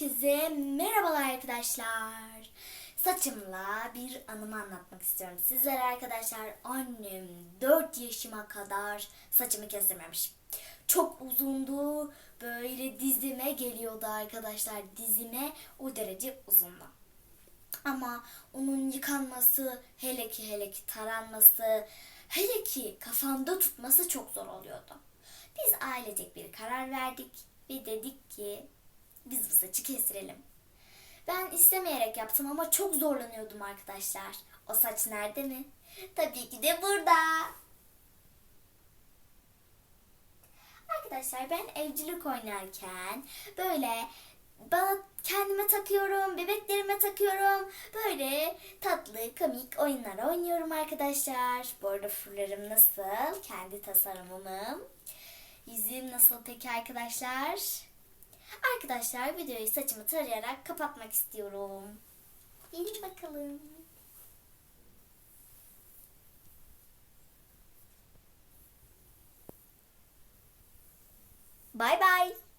Herkese merhabalar arkadaşlar. Saçımla bir anımı anlatmak istiyorum sizlere arkadaşlar. Annem 4 yaşıma kadar saçımı kestirmemiş. Çok uzundu. Böyle dizime geliyordu arkadaşlar. Dizime o derece uzundu. Ama onun yıkanması, hele ki hele ki taranması, hele ki kafamda tutması çok zor oluyordu. Biz ailecek bir karar verdik ve dedik ki biz bu saçı kestirelim. Ben istemeyerek yaptım ama çok zorlanıyordum arkadaşlar. O saç nerede mi? Tabii ki de burada. Arkadaşlar ben evcilik oynarken böyle bana kendime takıyorum, bebeklerime takıyorum. Böyle tatlı, komik oyunlar oynuyorum arkadaşlar. Bu arada fırlarım nasıl? Kendi tasarımım. Yüzüm nasıl peki arkadaşlar? Arkadaşlar videoyu saçımı tarayarak kapatmak istiyorum. Gelin bakalım. Bye bye.